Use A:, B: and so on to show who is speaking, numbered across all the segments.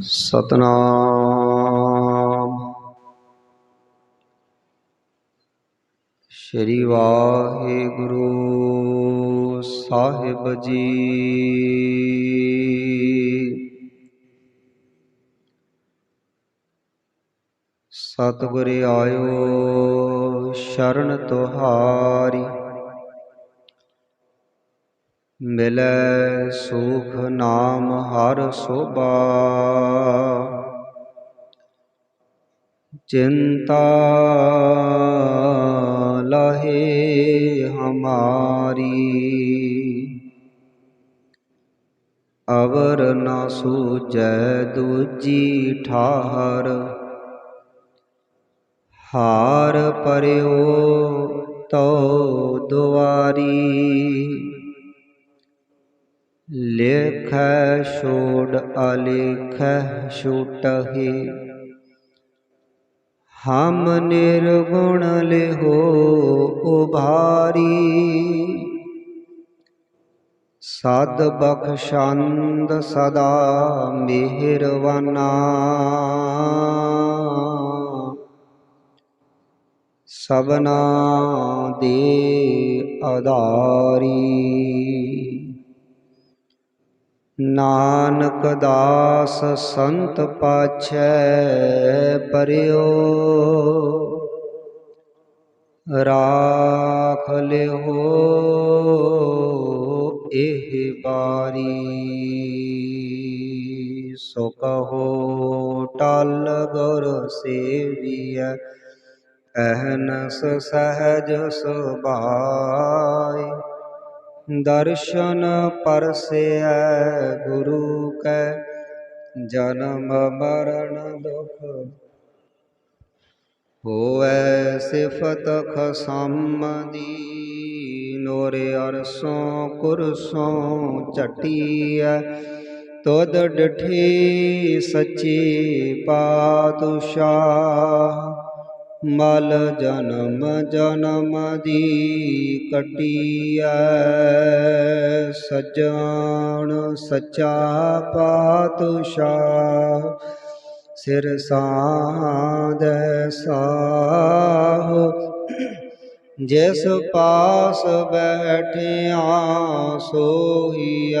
A: ਸਤਨਾਮ। ਸ਼੍ਰੀ ਵਾਹਿਗੁਰੂ ਸਾਹਿਬ ਜੀ। ਸਤਿਗੁਰ ਆਇਓ ਸ਼ਰਨ ਤੁਹਾਰੀ। ਮਿਲੈ ਸੁਖ ਨਾਮ ਹਰ ਸੋਭਾ। ਚਿੰਤਾ ਲਹੇ ਹਮਾਰੀ। ਅਵਰ ਨਾ ਸੂਜੈ ਦੂਜੀ ਠਾਹਰ। ਹਾਰ ਪਰਿਓ ਤੋ ਦੁਆਰੀ। ਲੇਖੈ ਛੋੜ ਅਲੇਖੈ ਛੂਟਹਿ। ਹਮ ਨਿਰਗੁਣ ਲਿਹੋ ਉਭਾਰੀ। ਸਦ ਬਖਸ਼ੰਦ ਸਦਾ ਮਿਹਰਵਾਨਾ। ਸਬਨਾ ਦੇ ਆਧਾਰੀ ਨਾਨਕ ਦਾਸ ਸੰਤ ਪਾਛੈ ਪਰਿਓ। ਰਾਖ ਲਿਓ ਇਹ ਬਾਰੀ ਸੋ ਕਹੋ ਟਲ ਗੁਰ ਸੇਵੀਐ, ਅਹਨਸ ਸਹਜ ਸੁਭਾਈ ਦਰਸ਼ਨ ਪਰਸੈ ਗੁਰੂ ਕੈ, ਜਨਮ ਮਰਨ ਦੁਖ। ਹੋਵੈ ਸਿਫਤ ਖਸਮ ਦੀ ਨੋਰੇ ਅਰਸੋਂ ਕੁਰਸੋਂ ਝਟੀਐ। ਤੁਧ ਡਠੀ ਸੱਚੀ ਪਾਤਸ਼ਾਹ। ਮਲ ਜਨਮ ਜਨਮ ਦੀ ਕੱਟੀਐ, ਸਜਣ ਸੱਚਾ ਪਾਤਸ਼ਾਹ, ਸਿਰ ਸਾਧੈ ਸਾਹੁ। ਜਿਸ ਪਾਸ ਬੈਠਿਆ ਸੋਹੀਐ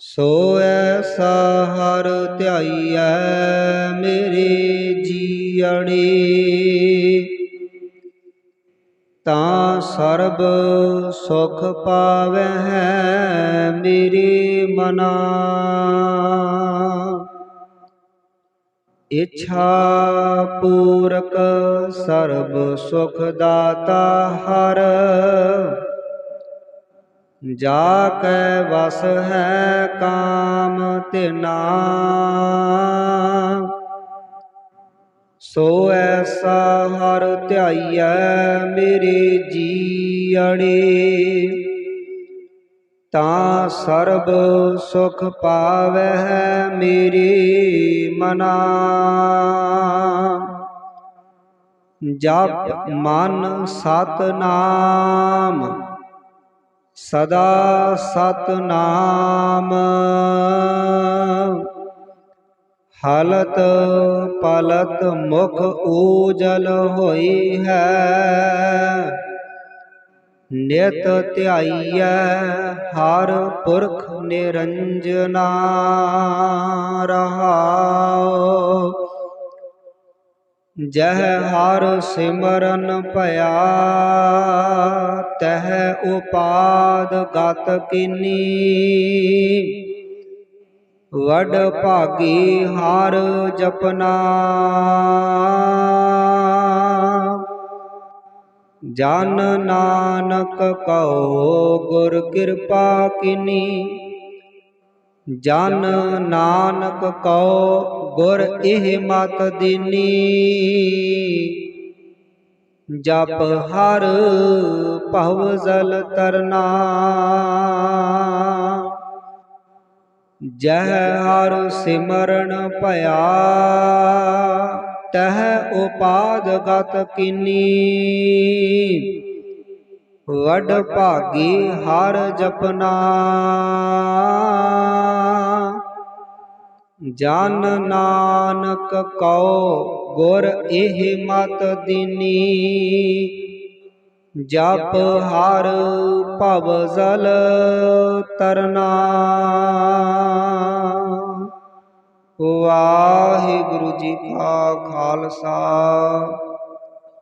A: ਸੋ ਐਸਾ ਹਰ ਧਿਆਈਐ ਮੇਰੇ ਜੀਅੜੀ ਤਾਂ ਸਰਬ ਸੁਖ ਪਾਵਹਿ ਮੇਰੇ ਮਨਾ। ਇੱਛਾ ਪੂਰਕ ਸਰਬ ਸੁਖ ਦਾਤਾ ਹਰ। ਜਾ ਕੈ ਵਸ ਹੈ ਕਾਮ ਤਿਨਾ। ਸੋ ਐਸਾ ਹਰ ਧਿਆਈਐ ਮੇਰੇ ਜੀਅੜੇ ਤਾਂ ਸਰਬ ਸੁਖ ਪਾਵਹਿ ਮੇਰੇ ਮਨਾ। ਜਪ ਮਨ ਸਤ ਨਾਮ ਸਦਾ ਸਤਨਾਮ। ਹਲਤ ਪਲਤ ਮੁਖ ਊਜਲ ਹੋਈ ਹੈ। ਨਿਤ ਧਿਆਈਐ ਹਰ ਪੁਰਖ ਨਿਰੰਜਨਾ ਰਹਾਉ। ਜਹ ਹਰ ਸਿਮਰਨ ਭਇਆ, ਤਹ ਉਪਾਦ ਗਤ ਕੀਨੀ। ਵਡ ਭਾਗੀ ਹਰ ਜਪਨਾ। ਜਨ ਨਾਨਕ ਕਉ ਗੁਰ ਕਿਰਪਾ ਕਿਨੀ। ਜਨ ਨਾਨਕ ਕਉ ਗੁਰ ਇਹ ਮਤ ਦੀਨੀ। ਜਪ ਹਰ ਭਵ ਜਲ ਤਰਨਾ। ਜਹ ਹਰ ਸਿਮਰਨ ਭਇਆ। ਤਹ ਉਪਾਦ ਗਤ ਕੀਨੀ। ਵਡ ਭਾਗੀ ਹਰ ਜਪਨਾ। ਜਨ ਨਾਨਕ ਕਉ ਗੁਰ ਇਹ ਮਤ ਦਿਨੀ। ਜਪ ਹਰ ਭਵ ਜਲ ਤਰਨਾ। ਵਾਹਿਗੁਰੂ ਜੀ ਕਾ ਖਾਲਸਾ।